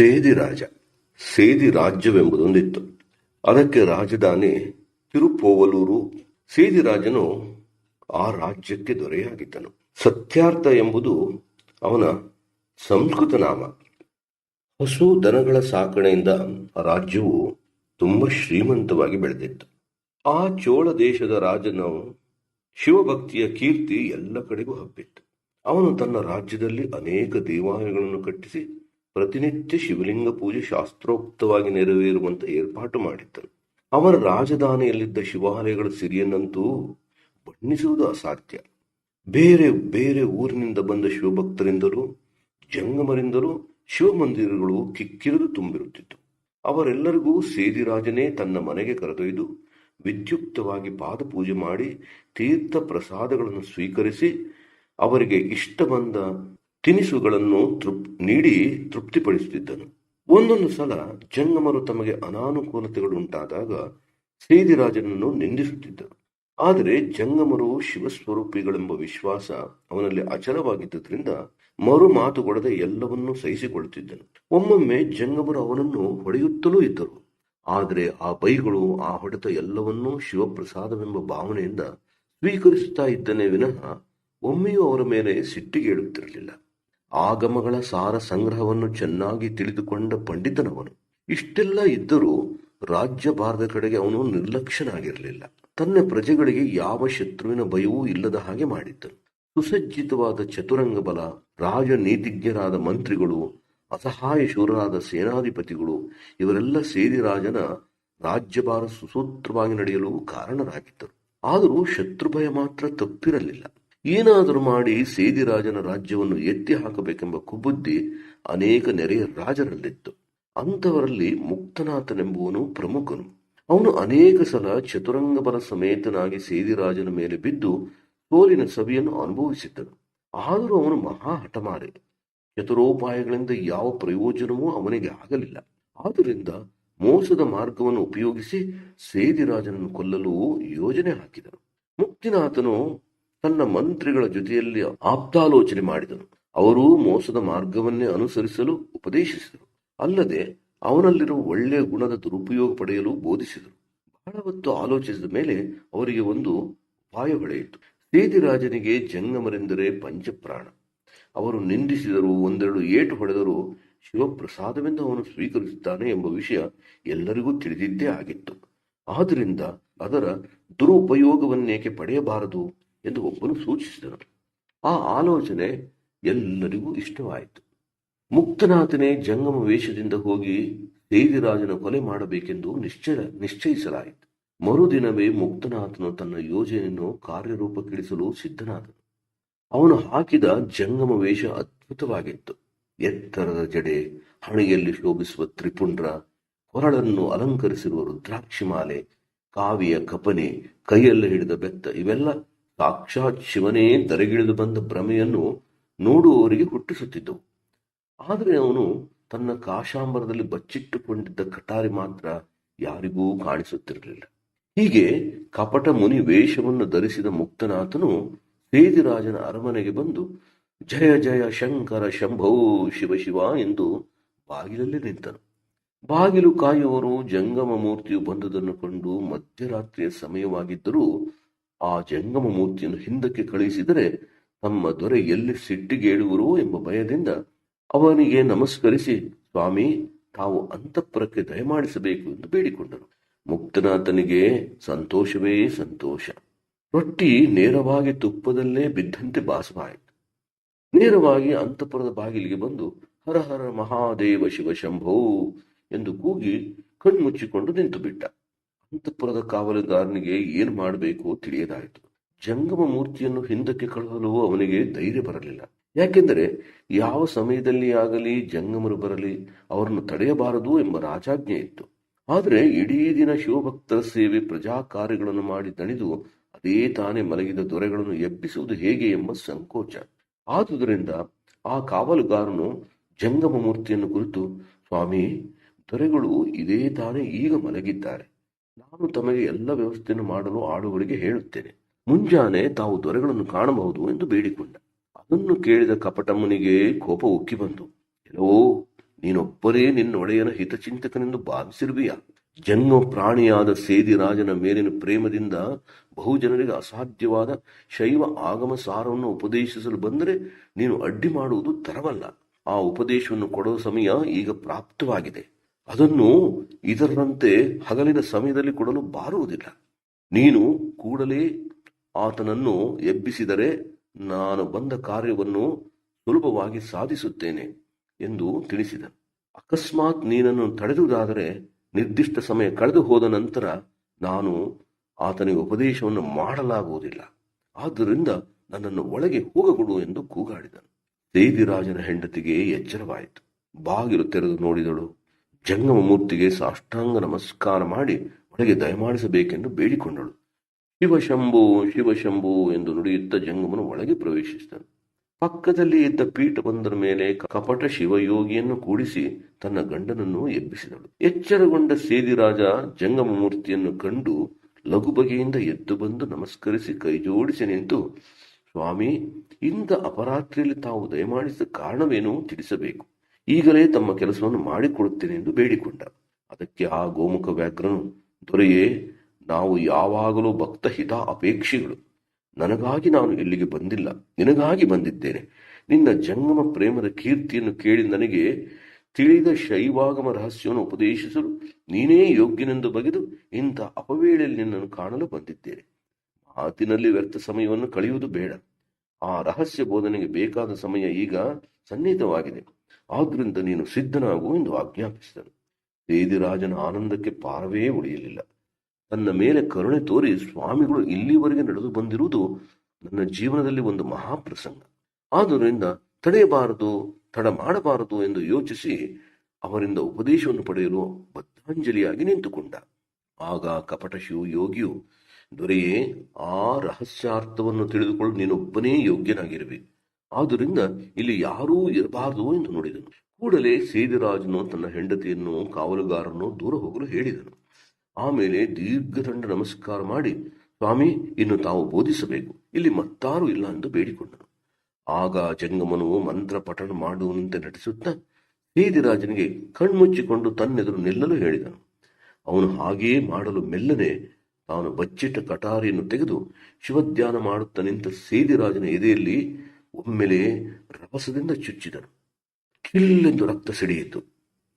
ಸೇದಿ ರಾಜ, ಸೇದಿ ರಾಜ್ಯವೆಂಬುದೊಂದಿತ್ತು. ಅದಕ್ಕೆ ರಾಜಧಾನಿ ತಿರುಪೋವಲೂರು ಸೇದಿ ರಾಜನು ಆ ರಾಜ್ಯಕ್ಕೆ ದೊರೆಯಾಗಿದ್ದನು. ಸತ್ಯಾರ್ಥ ಎಂಬುದು ಅವನ ಸಂಸ್ಕೃತ ನಾಮ. ಹಸು ದನಗಳ ಸಾಕಣೆಯಿಂದ ರಾಜ್ಯವು ತುಂಬ ಶ್ರೀಮಂತವಾಗಿ ಬೆಳೆದಿತ್ತು. ಆ ಚೋಳ ದೇಶದ ರಾಜನು ಶಿವಭಕ್ತಿಯ ಕೀರ್ತಿ ಎಲ್ಲ ಕಡೆಗೂ ಹಬ್ಬಿತ್ತು. ಅವನು ತನ್ನ ರಾಜ್ಯದಲ್ಲಿ ಅನೇಕ ದೇವಾಲಯಗಳನ್ನು ಕಟ್ಟಿಸಿ ಪ್ರತಿನಿತ್ಯ ಶಿವಲಿಂಗ ಪೂಜೆ ಶಾಸ್ತ್ರೋಕ್ತವಾಗಿ ನೆರವೇರುವಂತೆ ಏರ್ಪಾಟು ಮಾಡಿದ್ದನು ಅವರ ರಾಜಧಾನಿಯಲ್ಲಿದ್ದ ಶಿವಾಲಯಗಳ ಸಿರಿಯನ್ನಂತೂ ಬಣ್ಣಿಸುವುದು ಅಸಾಧ್ಯ. ಬೇರೆ ಬೇರೆ ಊರಿನಿಂದ ಬಂದ ಶಿವಭಕ್ತರಿಂದಲೂ, ಜಂಗಮರಿಂದಲೂ ಶಿವಮಂದಿರಗಳು ಕಿಕ್ಕಿರಿದು ತುಂಬಿರುತ್ತಿತ್ತು. ಅವರೆಲ್ಲರಿಗೂ ಸೇದಿರಾಜನೇ ತನ್ನ ಮನೆಗೆ ಕರೆದೊಯ್ದು ವಿದ್ಯುಕ್ತವಾಗಿ ಪಾದಪೂಜೆ ಮಾಡಿ ತೀರ್ಥ ಪ್ರಸಾದಗಳನ್ನು ಸ್ವೀಕರಿಸಿ ಅವರಿಗೆ ಇಷ್ಟ ಬಂದ ತಿನಿಸುಗಳನ್ನು ತೃಪ್, ನೀಡಿ ತೃಪ್ತಿಪಡಿಸುತ್ತಿದ್ದನು. ಒಂದೊಂದು ಸಲ ಜಂಗಮರು ತಮಗೆ ಅನಾನುಕೂಲತೆಗಳು ಉಂಟಾದಾಗ ಸೇದಿರಾಜನನ್ನು ನಿಂದಿಸುತ್ತಿದ್ದರು. ಆದರೆ ಜಂಗಮರು ಶಿವಸ್ವರೂಪಿಗಳೆಂಬ ವಿಶ್ವಾಸ ಅವನಲ್ಲಿ ಅಚಲವಾಗಿದ್ದರಿಂದ ಮರು ಮಾತುಗೊಡದೆ ಎಲ್ಲವನ್ನೂ ಸಹಿಸಿಕೊಳ್ಳುತ್ತಿದ್ದನು. ಒಮ್ಮೊಮ್ಮೆ ಜಂಗಮರು ಅವನನ್ನು ಹೊಡೆಯುತ್ತಲೂ ಇದ್ದರು. ಆದರೆ ಆ ಬೈಗಳು, ಆ ಹೊಡೆತ ಎಲ್ಲವನ್ನೂ ಶಿವಪ್ರಸಾದವೆಂಬ ಭಾವನೆಯಿಂದ ಸ್ವೀಕರಿಸುತ್ತಾ ಇದ್ದನೇ ವಿನಃ ಒಮ್ಮೆಯೂ ಅವರ ಮೇಲೆ ಸಿಟ್ಟಿಗೇಳುತ್ತಿರಲಿಲ್ಲ. ಆಗಮಗಳ ಸಾರ ಸಂಗ್ರಹವನ್ನು ಚೆನ್ನಾಗಿ ತಿಳಿದುಕೊಂಡ ಪಂಡಿತನವನು. ಇಷ್ಟೆಲ್ಲ ಇದ್ದರೂ ರಾಜ್ಯ ಭಾರದ ಕಡೆಗೆ ಅವನು ನಿರ್ಲಕ್ಷ್ಯನಾಗಿರಲಿಲ್ಲ ತನ್ನ ಪ್ರಜೆಗಳಿಗೆ ಯಾವ ಶತ್ರುವಿನ ಭಯವೂ ಇಲ್ಲದ ಹಾಗೆ ಮಾಡಿದ್ದನು. ಸುಸಜ್ಜಿತವಾದ ಚತುರಂಗ ಬಲ, ರಾಜನೀತಿಜ್ಞರಾದ ಮಂತ್ರಿಗಳು, ಅಸಹಾಯ ಶೂರರಾದ ಸೇನಾಧಿಪತಿಗಳು, ಇವರೆಲ್ಲ ಸೇರಿ ರಾಜನ ರಾಜ್ಯಭಾರ ಸುಸೂತ್ರವಾಗಿ ನಡೆಯಲು ಕಾರಣರಾಗಿದ್ದರು. ಆದರೂ ಶತ್ರುಭಯ ಮಾತ್ರ ತಪ್ಪಿರಲಿಲ್ಲ. ಏನಾದರೂ ಮಾಡಿ ಸೇದಿರಾಜನ ರಾಜ್ಯವನ್ನು ಎತ್ತಿ ಹಾಕಬೇಕೆಂಬ ಕುಬುದ್ಧಿ ಅನೇಕ ನೆರೆಯ ರಾಜರಲ್ಲಿತ್ತು. ಅಂಥವರಲ್ಲಿ ಮುಕ್ತನಾಥನೆಂಬುವನು ಪ್ರಮುಖನು. ಅವನು ಅನೇಕ ಸಲ ಚತುರಂಗ ಬಲ ಸಮೇತನಾಗಿ ಸೇದಿರಾಜನ ಮೇಲೆ ಬಿದ್ದು ಸೋಲಿನ ಸವಿಯನ್ನು ಅನುಭವಿಸಿದ್ದನು. ಆದರೂ ಅವನು ಮಹಾ ಹಠಮಾರಿ. ಚತುರೋಪಾಯಗಳಿಂದ ಯಾವ ಪ್ರಯೋಜನವೂ ಅವನಿಗೆ ಆಗಲಿಲ್ಲ. ಆದ್ದರಿಂದ ಮೋಸದ ಮಾರ್ಗವನ್ನು ಉಪಯೋಗಿಸಿ ಸೇದಿರಾಜನನ್ನು ಕೊಲ್ಲಲು ಯೋಜನೆ ಹಾಕಿದನು. ಮುಕ್ತಿನಾಥನು ತನ್ನ ಮಂತ್ರಿಗಳ ಜೊತೆಯಲ್ಲಿ ಆಪ್ತಾಲೋಚನೆ ಮಾಡಿದನು. ಅವರೂ ಮೋಸದ ಮಾರ್ಗವನ್ನೇ ಅನುಸರಿಸಲು ಉಪದೇಶಿಸಿದರು. ಅಲ್ಲದೆ ಅವನಲ್ಲಿರುವ ಒಳ್ಳೆಯ ಗುಣದ ದುರುಪಯೋಗ ಪಡೆಯಲು ಬೋಧಿಸಿದರು. ಬಹಳ ಹೊತ್ತು ಆಲೋಚಿಸಿದ ಮೇಲೆ ಅವರಿಗೆ ಒಂದು ಉಪಾಯ ಹೊಳೆಯಿತು ಸೇದಿರಾಜನಿಗೆ ಜಂಗಮರೆಂದರೆ ಪಂಚಪ್ರಾಣ. ಅವರು ನಿಂದಿಸಿದರು ಒಂದೆರಡು ಏಟು ಹೊಡೆದರೂ ಶಿವಪ್ರಸಾದವೆಂದು ಅವನು ಸ್ವೀಕರಿಸುತ್ತಾನೆ ಎಂಬ ವಿಷಯ ಎಲ್ಲರಿಗೂ ತಿಳಿದಿದ್ದೇ ಆಗಿತ್ತು. ಆದ್ದರಿಂದ ಅದರ ದುರುಪಯೋಗವನ್ನೇಕೆ ಪಡೆಯಬಾರದು? ಎಂದು ಒಬ್ಬನು ಸೂಚಿಸಿದನು. ಆ ಆಲೋಚನೆ ಎಲ್ಲರಿಗೂ ಇಷ್ಟವಾಯಿತು. ಮುಕ್ತನಾಥನೇ ಜಂಗಮ ವೇಷದಿಂದ ಹೋಗಿ ದೇವಿರಾಜನ ಕೊಲೆ ಮಾಡಬೇಕೆಂದು ನಿಶ್ಚಯ, ನಿಶ್ಚಯಿಸಲಾಯಿತು. ಮರುದಿನವೇ ಮುಕ್ತನಾಥನು ತನ್ನ ಯೋಜನೆಯನ್ನು ಕಾರ್ಯರೂಪಕ್ಕಿಳಿಸಲು ಸಿದ್ಧನಾದನು. ಅವನು ಹಾಕಿದ ಜಂಗಮ ವೇಷ ಅದ್ಭುತವಾಗಿತ್ತು. ಎತ್ತರದ ಜಡೆ, ಹಣೆಯಲ್ಲಿ ಶೋಭಿಸುವ ತ್ರಿಪುಂಡ್ರ ಹೊರಳನ್ನು ಅಲಂಕರಿಸಿರುವ ರುದ್ರಾಕ್ಷಿಮಾಲೆ ಕಾವಿಯ ಕಪನೆ, ಕೈಯಲ್ಲಿ ಹಿಡಿದ ಬೆತ್ತ ಇವೆಲ್ಲ ಸಾಕ್ಷಾತ್ ಶಿವನೇ ಧರೆಗಿಳಿದು ಬಂದ ಭ್ರಮೆಯನ್ನು ನೋಡುವವರಿಗೆ ಹುಟ್ಟಿಸುತ್ತಿದ್ದವು. ಆದರೆ ಅವನು ತನ್ನ ಕಾಶಾಂಬರದಲ್ಲಿ ಬಚ್ಚಿಟ್ಟುಕೊಂಡಿದ್ದ ಕಟಾರಿ ಮಾತ್ರ ಯಾರಿಗೂ ಕಾಣಿಸುತ್ತಿರಲಿಲ್ಲ. ಹೀಗೆ ಕಪಟ ಮುನಿ ವೇಷವನ್ನು ಧರಿಸಿದ ಮುಕ್ತನಾಥನು ಸೇದಿರಾಜನ ಅರಮನೆಗೆ ಬಂದು, ಜಯ ಜಯ, ಶಂಕರ, ಶಂಭೋ, ಶಿವ ಶಿವ ಎಂದು ಬಾಗಿಲಲ್ಲಿ ನಿಂತನು. ಬಾಗಿಲು ಕಾಯುವವರು ಜಂಗಮ ಮೂರ್ತಿಯು ಬಂದುದನ್ನು ಕಂಡು ಮಧ್ಯರಾತ್ರಿಯ ಸಮಯವಾಗಿದ್ದರೂ ಆ ಜಂಗಮ ಮೂರ್ತಿಯನ್ನು ಹಿಂದಕ್ಕೆ ಕಳುಹಿಸಿದರೆ ತಮ್ಮ ದೊರೆ ಎಲ್ಲಿ ಸಿಟ್ಟಿಗೇಳುವರು ಎಂಬ ಭಯದಿಂದ ಅವನಿಗೆ ನಮಸ್ಕರಿಸಿ, ಸ್ವಾಮಿ, ತಾವು ಅಂತಃಪುರಕ್ಕೆ ದಯಮಾಡಿಸಬೇಕು ಎಂದು ಬೇಡಿಕೊಂಡರು. ಮುಕ್ತನಾಥನಿಗೆ ಸಂತೋಷವೇ ಸಂತೋಷ. ರೊಟ್ಟಿ ನೇರವಾಗಿ ತುಪ್ಪದಲ್ಲೇ ಬಿದ್ದಂತೆ ಭಾಸವಾಯಿತು ನೇರವಾಗಿ ಅಂತಃಪುರದ ಬಾಗಿಲಿಗೆ ಬಂದು, ಹರ ಹರ ಮಹಾದೇವ ಶಿವ ಶಂಭೋ ಎಂದು ಕೂಗಿ ಕಣ್ಮುಚ್ಚಿಕೊಂಡು ನಿಂತು ಬಿಟ್ಟ ಅಂತಃಪುರದ ಕಾವಲುಗಾರನಿಗೆ ಏನು ಮಾಡಬೇಕು ತಿಳಿಯದಾಯಿತು. ಜಂಗಮ ಮೂರ್ತಿಯನ್ನು ಹಿಂದಕ್ಕೆ ಕಳುಹಲು ಅವನಿಗೆ ಧೈರ್ಯ ಬರಲಿಲ್ಲ. ಯಾಕೆಂದರೆ ಯಾವ ಸಮಯದಲ್ಲಿ ಆಗಲಿ ಜಂಗಮರು ಬರಲಿ ಅವರನ್ನು ತಡೆಯಬಾರದು ಎಂಬ ರಾಜಾಜ್ಞೆ ಇತ್ತು. ಆದರೆ ಇಡೀ ದಿನ ಶಿವಭಕ್ತರ ಸೇವೆ ಪ್ರಜಾ ಕಾರ್ಯಗಳನ್ನು ಮಾಡಿ ದಣಿದು ಅದೇ ತಾನೇ ಮಲಗಿದ ದೊರೆಗಳನ್ನು ಎಬ್ಬಿಸುವುದು ಹೇಗೆ ಎಂಬ ಸಂಕೋಚ. ಆದುದರಿಂದ ಆ ಕಾವಲುಗಾರನು ಜಂಗಮ ಮೂರ್ತಿಯನ್ನು ಕುರಿತು, ಸ್ವಾಮಿ, ದೊರೆಗಳು ಇದೇ ತಾನೇ ಈಗ ಮಲಗಿದ್ದಾರೆ. ನಾನು ತಮಗೆ ಎಲ್ಲ ವ್ಯವಸ್ಥೆಯನ್ನು ಮಾಡಲು ಆಡುಗಳಿಗೆ ಹೇಳುತ್ತೇನೆ. ಮುಂಜಾನೆ ತಾವು ದೊರೆಗಳನ್ನು ಕಾಣಬಹುದು ಎಂದು ಬೇಡಿಕೊಂಡ. ಅದನ್ನು ಕೇಳಿದ ಕಪಟಮ್ಮನಿಗೆ ಕೋಪ ಉಕ್ಕಿ ಬಂತು. ಎಲ್ಲವೋ ನೀನೊಬ್ಬರೇ ನಿನ್ನೊಡೆಯನ ಹಿತಚಿಂತಕನೆಂದು ಭಾವಿಸಿರುವೆಯಾ? ಜನ್ಮ ಪ್ರಾಣಿಯಾದ ಸೇದಿರಾಜನ ಮೇಲಿನ ಪ್ರೇಮದಿಂದ ಬಹುಜನರಿಗೆ ಅಸಾಧ್ಯವಾದ ಶೈವ ಆಗಮ ಸಾರವನ್ನು ಉಪದೇಶಿಸಲು ಬಂದರೆ ನೀನು ಅಡ್ಡಿ ಮಾಡುವುದು ತರವಲ್ಲ. ಆ ಉಪದೇಶವನ್ನು ಕೊಡುವ ಸಮಯ ಈಗ ಪ್ರಾಪ್ತವಾಗಿದೆ. ಅದನ್ನು ಇದರಂತೆ ಹಗಲಿನ ಸಮಯದಲ್ಲಿ ಕೊಡಲು ಬಾರುವುದಿಲ್ಲ. ನೀನು ಕೂಡಲೇ ಆತನನ್ನು ಎಬ್ಬಿಸಿದರೆ ನಾನು ಬಂದ ಕಾರ್ಯವನ್ನು ಸುಲಭವಾಗಿ ಸಾಧಿಸುತ್ತೇನೆ ಎಂದು ತಿಳಿಸಿದನು. ಅಕಸ್ಮಾತ್ ನೀನನ್ನು ತಡೆದುದಾದರೆ ನಿರ್ದಿಷ್ಟ ಸಮಯ ಕಳೆದು ಹೋದ ನಂತರ ನಾನು ಆತನಿಗೆ ಉಪದೇಶವನ್ನು ಮಾಡಲಾಗುವುದಿಲ್ಲ. ಆದ್ದರಿಂದ ನನ್ನನ್ನು ಒಳಗೆ ಹೋಗಕೊಡು ಎಂದು ಕೂಗಾಡಿದನು. ದೇವಿರಾಜನ ಹೆಂಡತಿಗೆ ಎಚ್ಚರವಾಯಿತು. ಬಾಗಿಲು ತೆರೆದು ನೋಡಿದಳು. ಜಂಗಮ ಮೂರ್ತಿಗೆ ಸಾಷ್ಟಾಂಗ ನಮಸ್ಕಾರ ಮಾಡಿ ಒಳಗೆ ದಯಮಾಡಿಸಬೇಕೆಂದು ಬೇಡಿಕೊಂಡಳು. ಶಿವಶಂಭು ಶಿವಶಂಭು ಎಂದು ನುಡಿಯುತ್ತ ಜಂಗಮನು ಒಳಗೆ ಪ್ರವೇಶಿಸಿದನು. ಪಕ್ಕದಲ್ಲಿ ಇದ್ದ ಪೀಠವೊಂದರ ಮೇಲೆ ಕಪಟ ಶಿವಯೋಗಿಯನ್ನು ಕೂಡಿಸಿ ತನ್ನ ಗಂಡನನ್ನು ಎಬ್ಬಿಸಿದಳು. ಎಚ್ಚರಗೊಂಡ ಸೇದಿರಾಜ ಜಂಗಮ ಮೂರ್ತಿಯನ್ನು ಕಂಡು ಲಘು ಬಗೆಯಿಂದ ಎದ್ದು ಬಂದು ನಮಸ್ಕರಿಸಿ ಕೈಜೋಡಿಸಿ ನಿಂತು, ಸ್ವಾಮಿ ಇಂಥ ಅಪರಾತ್ರಿಯಲ್ಲಿ ತಾವು ದಯಮಾಡಿಸಿದ ಕಾರಣವೇನು ತಿಳಿಸಬೇಕು? ಈಗಲೇ ತಮ್ಮ ಕೆಲಸವನ್ನು ಮಾಡಿಕೊಡುತ್ತೇನೆ ಎಂದು ಬೇಡಿಕೊಂಡ. ಅದಕ್ಕೆ ಆ ಗೋಮುಖ ವ್ಯಾಘ್ರನು, ದೊರೆಯೇ, ನಾವು ಯಾವಾಗಲೂ ಭಕ್ತಹಿತ ಅಪೇಕ್ಷೆಗಳು. ನನಗಾಗಿ ನಾನು ಇಲ್ಲಿಗೆ ಬಂದಿಲ್ಲ. ನಿನಗಾಗಿ ಬಂದಿದ್ದೇನೆ. ನಿನ್ನ ಜಂಗಮ ಪ್ರೇಮದ ಕೀರ್ತಿಯನ್ನು ಕೇಳಿ ನನಗೆ ತಿಳಿದ ಶೈವಾಗಮ ರಹಸ್ಯವನ್ನು ಉಪದೇಶಿಸಲು ನೀನೇ ಯೋಗ್ಯನೆಂದು ಬಗೆದು ಇಂಥ ಅಪವೇಳೆಯಲ್ಲಿ ನಿನ್ನನ್ನು ಕಾಣಲು ಬಂದಿದ್ದೇನೆ. ಮಾತಿನಲ್ಲಿ ವ್ಯರ್ಥ ಸಮಯವನ್ನು ಕಳೆಯುವುದು ಬೇಡ. ಆ ರಹಸ್ಯ ಬೋಧನೆಗೆ ಬೇಕಾದ ಸಮಯ ಈಗ ಸನ್ನಿಹಿತವಾಗಿದೆ. ಆದ್ರಿಂದ ನೀನು ಸಿದ್ಧನಾಗು ಎಂದು ಆಜ್ಞಾಪಿಸಿದನು. ಸೇದಿರಾಜನ ಆನಂದಕ್ಕೆ ಪಾರವೇ ಉಳಿಯಲಿಲ್ಲ. ತನ್ನ ಮೇಲೆ ಕರುಣೆ ತೋರಿ ಸ್ವಾಮಿಗಳು ಇಲ್ಲಿವರೆಗೆ ನಡೆದು ಬಂದಿರುವುದು ನನ್ನ ಜೀವನದಲ್ಲಿ ಒಂದು ಮಹಾಪ್ರಸಂಗ. ಆದ್ದರಿಂದ ತಡೆಯಬಾರದು, ತಡ ಮಾಡಬಾರದು ಎಂದು ಯೋಚಿಸಿ ಅವರಿಂದ ಉಪದೇಶವನ್ನು ಪಡೆಯಲು ಬದ್ಧಾಂಜಲಿಯಾಗಿ ನಿಂತುಕೊಂಡ. ಆಗ ಕಪಟ ಶಿವ ಯೋಗಿಯು, ದೊರೆಯೇ, ಆ ರಹಸ್ಯಾರ್ಥವನ್ನು ತಿಳಿದುಕೊಳ್ಳಲು ನೀನೊಬ್ಬನೇ ಯೋಗ್ಯನಾಗಿರಬೇಕು. ಆದ್ದರಿಂದ ಇಲ್ಲಿ ಯಾರೂ ಇರಬಾರದು ಎಂದು ನೋಡಿದನು. ಕೂಡಲೇ ಸೇದಿರಾಜನು ತನ್ನ ಹೆಂಡತಿಯನ್ನು ಕಾವಲುಗಾರನು ದೂರ ಹೋಗಲು ಹೇಳಿದನು. ಆಮೇಲೆ ದೀರ್ಘದಂಡ ನಮಸ್ಕಾರ ಮಾಡಿ, ಸ್ವಾಮಿ, ಇನ್ನು ತಾವು ಬೋಧಿಸಬೇಕು. ಇಲ್ಲಿ ಮತ್ತಾರು ಇಲ್ಲ ಎಂದು ಬೇಡಿಕೊಂಡನು. ಆಗ ಜಂಗಮನು ಮಂತ್ರ ಪಠಣ ಮಾಡುವಂತೆ ನಟಿಸುತ್ತಾ ಸೇದಿರಾಜನಿಗೆ ಕಣ್ಮುಚ್ಚಿಕೊಂಡು ತನ್ನೆದುರು ನಿಲ್ಲಲು ಹೇಳಿದನು. ಅವನು ಹಾಗೆಯೇ ಮಾಡಲು ಮೆಲ್ಲನೆ ತಾನು ಬಚ್ಚಿಟ್ಟ ಕಟಾರಿಯನ್ನು ತೆಗೆದು ಶಿವಧ್ಯಾನ ಮಾಡುತ್ತ ನಿಂತ ಸೇದಿರಾಜನ ಎದೆಯಲ್ಲಿ ಒಮ್ಮೆಲೆ ರಭಸದಿಂದ ಚುಚ್ಚಿದನು. ಕಿಲ್ಲೆಂದು ರಕ್ತ ಸಿಡಿಯಿತು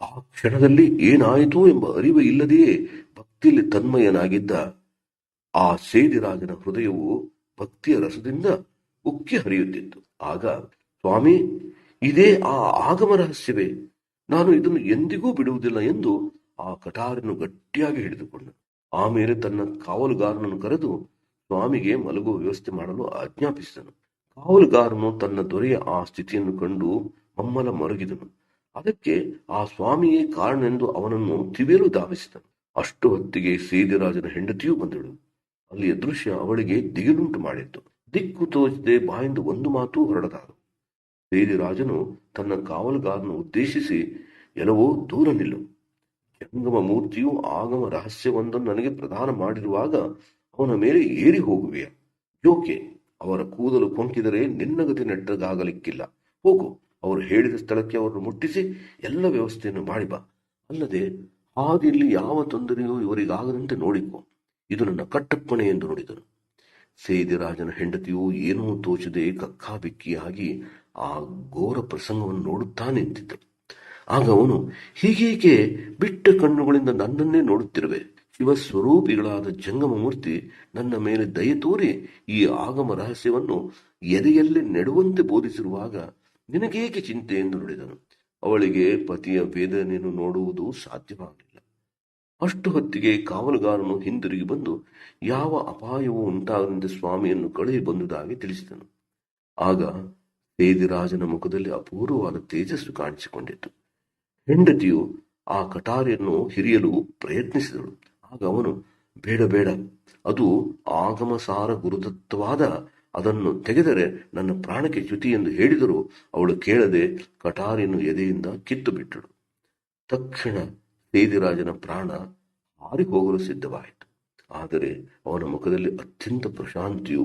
ಆ ಕ್ಷಣದಲ್ಲಿ ಏನಾಯಿತು ಎಂಬ ಅರಿವು ಇಲ್ಲದೆಯೇ ಭಕ್ತಿಯಲ್ಲಿ ತನ್ಮಯನಾಗಿದ್ದ ಆ ಸೇದಿರಾಜನ ಹೃದಯವು ಭಕ್ತಿಯ ರಸದಿಂದ ಉಕ್ಕಿ ಹರಿಯುತ್ತಿತ್ತು. ಆಗ, ಸ್ವಾಮಿ, ಇದೇ ಆ ಆಗಮ ರಹಸ್ಯವೇ. ನಾನು ಇದನ್ನು ಎಂದಿಗೂ ಬಿಡುವುದಿಲ್ಲ ಎಂದು ಆ ಕಟಾರನ್ನು ಗಟ್ಟಿಯಾಗಿ ಹಿಡಿದುಕೊಂಡನು ಆಮೇಲೆ ತನ್ನ ಕಾವಲುಗಾರನನ್ನು ಕರೆದು ಸ್ವಾಮಿಗೆ ಮಲಗುವ ವ್ಯವಸ್ಥೆ ಮಾಡಲು ಆಜ್ಞಾಪಿಸಿದನು. ಕಾವಲುಗಾರನು ತನ್ನ ದೊರೆಯ ಆ ಸ್ಥಿತಿಯನ್ನು ಕಂಡು ಮಮ್ಮಲ ಮರುಗಿದನು. ಅದಕ್ಕೆ ಆ ಸ್ವಾಮಿಯೇ ಕಾರಣ ಎಂದು ಅವನನ್ನು ತಿವಿಯಲು ಧಾವಿಸಿದನು. ಅಷ್ಟು ಹೊತ್ತಿಗೆ ಸೇದಿರಾಜನ ಹೆಂಡತಿಯೂ ಬಂದಳು. ಅಲ್ಲಿಯ ದೃಶ್ಯ ಅವಳಿಗೆ ದಿಗಿಲುಂಟು ಮಾಡಿತ್ತು. ದಿಕ್ಕು ತೋಚದೆ ಬಾಯಿಂದ ಒಂದು ಮಾತು ಹೊರಡದಾರು ಸೇದಿರಾಜನು ತನ್ನ ಕಾವಲುಗಾರನ್ನು ಉದ್ದೇಶಿಸಿ, ಎಲ್ಲವೋ ದೂರ ನಿಲ್ಲು. ಜಂಗಮ ಮೂರ್ತಿಯು ಆಗಮ ರಹಸ್ಯವೊಂದನ್ನು ನನಗೆ ಪ್ರದಾನ ಮಾಡಿರುವಾಗ ಅವನ ಮೇಲೆ ಏರಿ ಹೋಗುವೆಯ? ಯೋಕೆ ಅವರ ಕೂದಲು ಕೊಂಕಿದರೆ ನಿನ್ನ ಗತಿ ನೆಟ್ಟಗಾಗಲಿಕ್ಕಿಲ್ಲ. ಹೋಗು, ಅವರು ಹೇಳಿದ ಸ್ಥಳಕ್ಕೆ ಅವರನ್ನು ಮುಟ್ಟಿಸಿ, ಎಲ್ಲ ವ್ಯವಸ್ಥೆಯನ್ನು ಮಾಡಿ ಬಾ. ಅಲ್ಲದೆ, ಹಾದಿಯಲ್ಲಿ ಯಾವ ತೊಂದರೆಯೂ ಇವರಿಗಾಗದಂತೆ ನೋಡಿಕೊ. ಇದು ನನ್ನ ಕಟ್ಟಪ್ಪಣೆ ಎಂದು ನುಡಿದನು. ಸೇದಿರಾಜನ ಹೆಂಡತಿಯು ಏನೂ ತೋಚದೆ ಕಕ್ಕಾಬಿಕ್ಕಿಯಾಗಿ ಆ ಘೋರ ಪ್ರಸಂಗವನ್ನು ನೋಡುತ್ತಾ ನಿಂತಿದ್ದಳು ಆಗ ಅವನು, ಹೀಗೇಕೆ ಬಿಟ್ಟ ಕಣ್ಣುಗಳಿಂದ ನನ್ನನ್ನೇ ನೋಡುತ್ತಿರುವೆ? ಶಿವ ಸ್ವರೂಪಿಗಳಾದ ಜಂಗಮ ಮೂರ್ತಿ ನನ್ನ ಮೇಲೆ ದಯ ತೋರಿ ಈ ಆಗಮ ರಹಸ್ಯವನ್ನು ಎದೆಯಲ್ಲಿ ನೆಡುವಂತೆ ಬೋಧಿಸಿರುವಾಗ ನಿನಗೇಕೆ ಚಿಂತೆ ಎಂದು ನುಡಿದನು. ಅವಳಿಗೆ ಪತಿಯ ವೇದನೆಯನ್ನು ನೋಡುವುದು ಸಾಧ್ಯವಾಗಲಿಲ್ಲ. ಅಷ್ಟು ಹೊತ್ತಿಗೆ ಕಾವಲುಗಾರನು ಹಿಂದಿರುಗಿ ಬಂದು ಯಾವ ಅಪಾಯವೂ ಉಂಟಾಗದಂತೆ ಸ್ವಾಮಿಯನ್ನು ಕಳುಹಿ ಬಂದುದಾಗಿ ತಿಳಿಸಿದನು. ಆಗ ಸೇದಿರಾಜನ ಮುಖದಲ್ಲಿ ಅಪೂರ್ವವಾದ ತೇಜಸ್ಸು ಕಾಣಿಸಿಕೊಂಡಿತು ಹೆಂಡತಿಯು ಆ ಕಟಾರಿಯನ್ನು ಹಿರಿಯಲು ಪ್ರಯತ್ನಿಸಿದಳು. ಆಗ ಅವನು ಬೇಡ ಬೇಡ. ಅದು ಆಗಮಸಾರ ಗುರುತತ್ವವಾದ ಅದನ್ನು ತೆಗೆದರೆ ನನ್ನ ಪ್ರಾಣಕ್ಕೆ ಚ್ಯುತಿ ಎಂದು ಹೇಳಿದರೂ ಅವಳು ಕೇಳದೆ ಕಟಾರಿಯನ್ನು ಎದೆಯಿಂದ ಕಿತ್ತು ಬಿಟ್ಟಳು ತಕ್ಷಣ ಸೇದಿರಾಜನ ಪ್ರಾಣ ಹಾರಿ ಹೋಗಲು ಸಿದ್ಧವಾಯಿತು. ಆದರೆ ಅವನ ಮುಖದಲ್ಲಿ ಅತ್ಯಂತ ಪ್ರಶಾಂತಿಯು,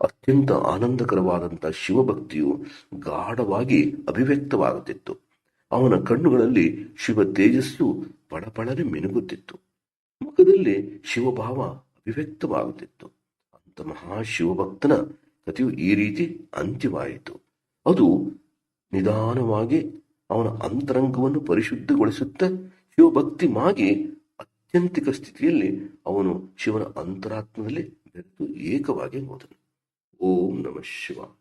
ಅತ್ಯಂತ ಆನಂದಕರವಾದಂಥ ಶಿವಭಕ್ತಿಯು ಗಾಢವಾಗಿ ಅಭಿವ್ಯಕ್ತವಾಗುತ್ತಿತ್ತು. ಅವನ ಕಣ್ಣುಗಳಲ್ಲಿ ಶಿವ ತೇಜಸ್ಸು ಪಡಪಳನೆ ಮಿನುಗುತ್ತಿತ್ತು. ಮುಖದಲ್ಲಿ ಶಿವಭಾವ ಅಭಿವ್ಯಕ್ತವಾಗುತ್ತಿತ್ತು. ಅಂತ ಮಹಾಶಿವಭಕ್ತನ ಕಥೆಯು ಈ ರೀತಿ ಅಂತ್ಯವಾಯಿತು. ಅದು ನಿಧಾನವಾಗಿ ಅವನ ಅಂತರಂಗವನ್ನು ಪರಿಶುದ್ಧಗೊಳಿಸುತ್ತ ಶಿವಭಕ್ತಿ ಮಾಗಿ ಅತ್ಯಂತಿಕ ಸ್ಥಿತಿಯಲ್ಲಿ ಅವನು ಶಿವನ ಅಂತರಾತ್ಮದಲ್ಲಿ ಬೆರೆತು ಏಕವಾಗಿ ಹೋದನು. ಓಂ ನಮಃ ಶಿವ